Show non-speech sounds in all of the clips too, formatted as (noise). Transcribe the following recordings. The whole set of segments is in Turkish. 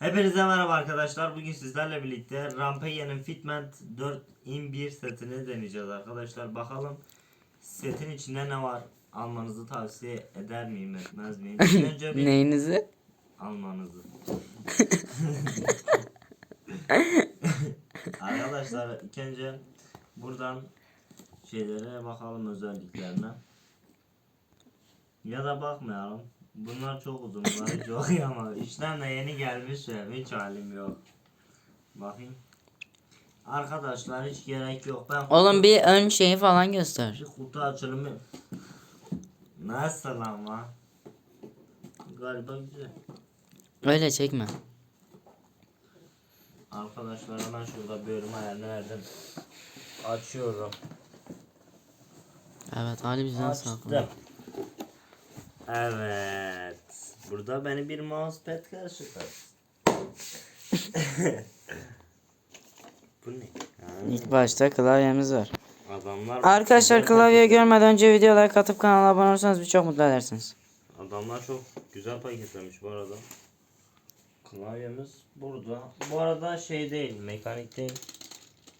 Hepinize merhaba arkadaşlar. Bugün sizlerle birlikte Rampeye'nin Fitment 4 in 1 setini deneyeceğiz arkadaşlar. Bakalım setin içinde ne var? Almanızı tavsiye eder miyim etmez miyim? (laughs) Önce bir Neyinizi? almanızı. (laughs) arkadaşlar ilk önce buradan şeylere bakalım özelliklerine. Ya da bakmayalım. Bunlar çok uzun. Bunlar çok iyi ama işten de yeni gelmiş ya. Hiç halim yok. Bakayım. Arkadaşlar hiç gerek yok. Ben Oğlum bir ön şeyi falan göster. bir kutu açılımı. Nasıl ama? Galiba güzel. Öyle çekme. Arkadaşlar hemen şurada bölüm ayarını verdim. Açıyorum. Evet Ali bizden Açtım. Evet. Burada beni bir mousepad karşıladı. (laughs) Bu ne? Ha, İlk başta klavyemiz var. adamlar Arkadaşlar klavye görmeden önce videoya like atıp kanala abone olursanız bizi çok mutlu edersiniz. Adamlar çok güzel paketlemiş bu arada. Klavyemiz burada. Bu arada şey değil, mekanik değil.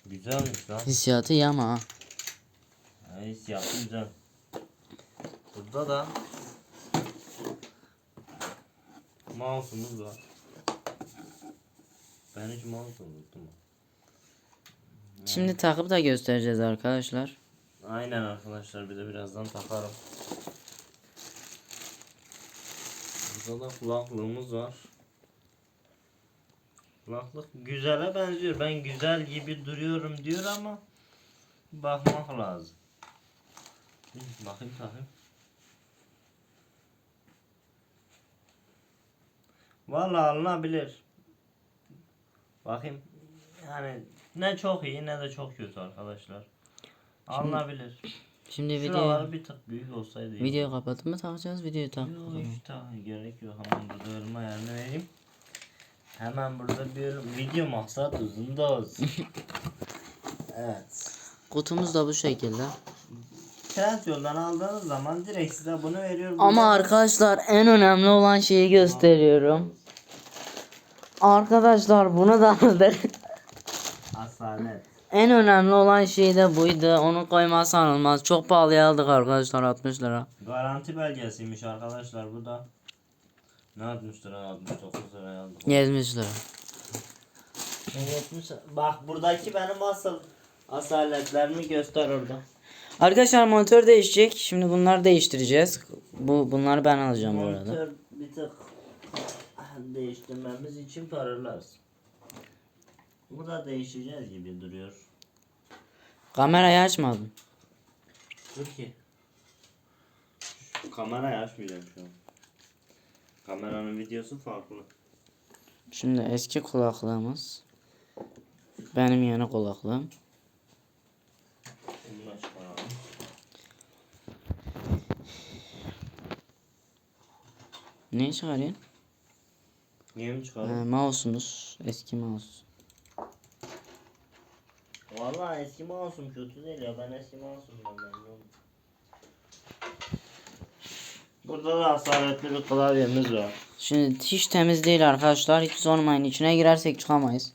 Güzelmiş lan. Hissiyatı iyi ama ha. Ha, hissiyatı güzel. Burada da mouse'umuz var. Ben hiç mouse unuttum. Şimdi takıp da göstereceğiz arkadaşlar. Aynen arkadaşlar bir de birazdan takarım. Burada da kulaklığımız var. Kulaklık güzele benziyor. Ben güzel gibi duruyorum diyor ama bakmak lazım. Bakayım takayım. Vallahi alınabilir. Bakayım. Yani ne çok iyi ne de çok kötü arkadaşlar. Alınabilir. Şimdi Şuraları video bir tık büyük olsaydı. iyi. videoyu kapatıp mı takacağız videoyu tak. Yok hiç daha gerek yok. Hemen burada bölüm ayarını vereyim. Hemen burada bir video maksat uzun da olsun. (laughs) evet. Kutumuz da bu şekilde. Trend yoldan aldığınız zaman direkt size bunu veriyor. Ama arkadaşlar en önemli olan şeyi gösteriyorum. Arkadaşlar bunu da aldık. Asalet. En önemli olan şey de buydu. Onu koymazsan olmaz. Çok pahalıya aldık arkadaşlar 60 lira. Garanti belgesiymiş arkadaşlar bu da. Ne 60 lira 69 lira aldık. 70 lira. 70 Bak buradaki benim asıl asaletlerimi göster orada. Arkadaşlar monitör değişecek. Şimdi bunları değiştireceğiz. Bu bunları ben alacağım bu arada. Monitör bir tık değiştirmemiz için para lazım. Bu da değişeceğiz gibi duruyor. Kamerayı açmadım. Dur ki. Kamerayı açmayacağım şu an. Kameranın videosu farklı. Şimdi eski kulaklığımız. Benim yeni kulaklığım. Bunu da çıkaralım. Ne çıkarıyorsun? Niye mi Ee, mouse'umuz. Eski mouse. Vallahi eski mouse'um kötü değil ya. Ben eski mouse'umdan memnunum. Burada da asaletli bir klavyemiz var. Şimdi hiç temiz değil arkadaşlar. Hiç sormayın. İçine girersek çıkamayız.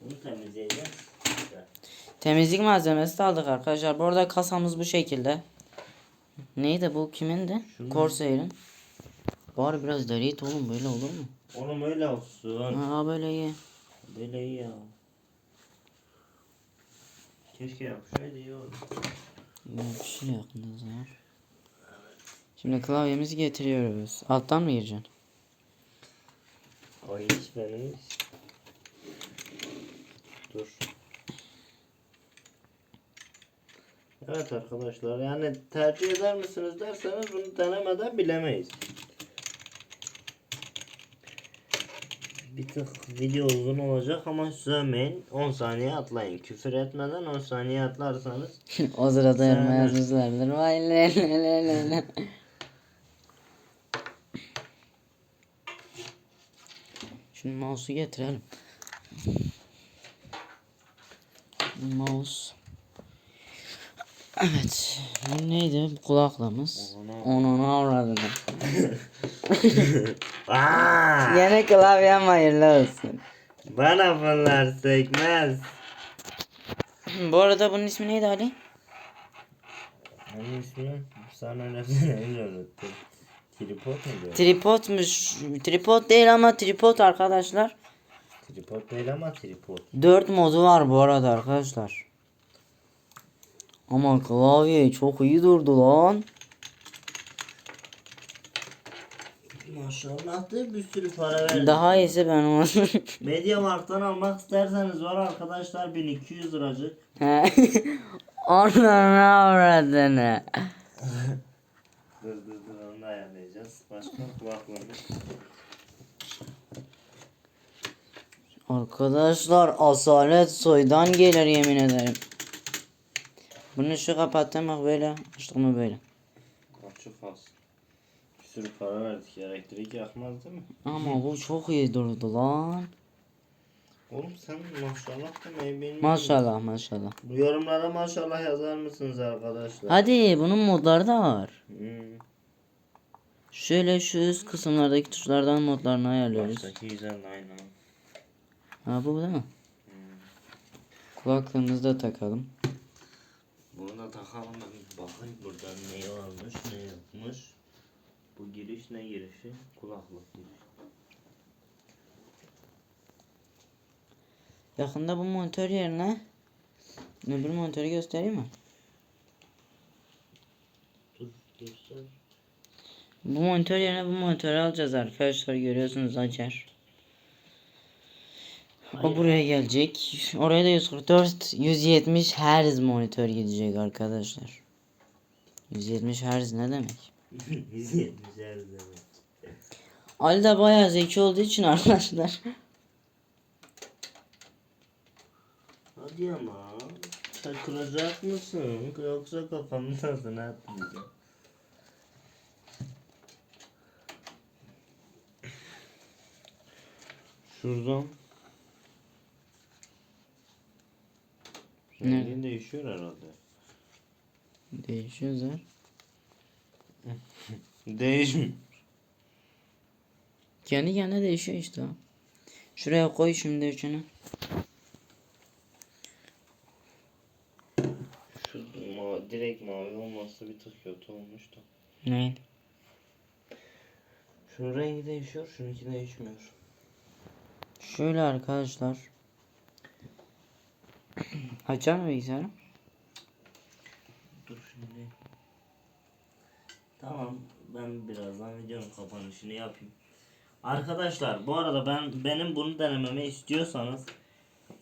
Bunu temizleyeceğiz. Temizlik malzemesi de aldık arkadaşlar. Bu arada kasamız bu şekilde. Neydi bu kimindi? Corsair'in. Bari biraz deri it oğlum böyle olur mu? Oğlum öyle olsun. Ha böyle iyi. Böyle iyi ya. Keşke yapsaydı iyi olur. Ya bir şey yakında var. Şimdi klavyemizi getiriyoruz. Alttan mı gireceksin? O iş benim iş. Dur. Evet arkadaşlar yani tercih eder misiniz derseniz bunu denemeden bilemeyiz. Bir tık video uzun olacak ama sövmeyin 10 saniye atlayın. Küfür etmeden 10 saniye atlarsanız (laughs) o sırada yoruma yazmışlardır. Vay le le le le le. Şimdi mouse'u getirelim. Mouse. Evet. Bu neydi? Bu kulaklığımız. Onu- avradı. Aa, Yine klavyem hayırlı olsun. bana bunlar sekmez. Bu arada bunun ismi neydi Ali? Onun ismini sana öğretmenim unuttum. Tripod mu? Tripodmuş. Tripod değil ama tripod arkadaşlar. Tripod değil ama tripod. 4 modu var bu arada arkadaşlar. Ama klavye çok iyi durdu lan. Maşallah da bir sürü para verdim. Daha iyisi ben olsun. (laughs) Mediamarkt'tan almak isterseniz var arkadaşlar 1200 liracık. (laughs) Onun avradını. Dur dur dur onu da ayarlayacağız. Başka kulaklığımız. Arkadaşlar asalet soydan gelir yemin ederim. Bunu şu kapattım bak böyle. Açtım mı böyle. Açık az. Bir sürü para verdik. Elektrik yakmaz değil mi? Ama bu çok iyi durdu lan. Oğlum sen maşallah demeyi bilmiyorsun. Maşallah maşallah. Bu yorumlara maşallah yazar mısınız arkadaşlar? Hadi bunun modları da var. Hmm. Şöyle şu üst kısımlardaki tuşlardan modlarını ayarlıyoruz. Baştaki güzel aynı. Ha bu değil mi? Kulaklığımızı da takalım. Bunu da takalım ben bakayım buradan ne varmış ne yokmuş. Bu giriş ne girişi? Kulaklık girişi. Yakında bu monitör yerine öbür monitörü göstereyim mi? Dur göster. Bu monitör yerine bu monitörü alacağız arkadaşlar görüyorsunuz açar. O buraya gelecek. Oraya da 144 170 Hz monitör gidecek arkadaşlar. 170 Hz ne demek? (laughs) 170 demek. Ali de bayağı zeki olduğu için arkadaşlar. Hadi ama. Takılacak mısın? Yoksa tadına atmayacağım. Şuradan. Ne? Rengi değişiyor herhalde. Değişiyor zaten. (laughs) Değişmiyor. Kendi kendine değişiyor işte. Şuraya koy şimdi üçünü. Şu ma direkt mavi olması bir tık kötü olmuş da. Ne? Şunun rengi değişiyor, şununki değişmiyor. Şöyle arkadaşlar. Açar mı bilgisayarı? Dur şimdi. Tamam ben birazdan videonun kapanışını yapayım. Arkadaşlar bu arada ben benim bunu denememi istiyorsanız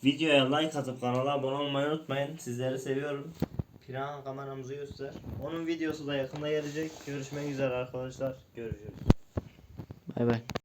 videoya like atıp kanala abone olmayı unutmayın. Sizleri seviyorum. Piran kameramızı göster. Onun videosu da yakında gelecek. Görüşmek üzere arkadaşlar. Görüşürüz. Bay bay.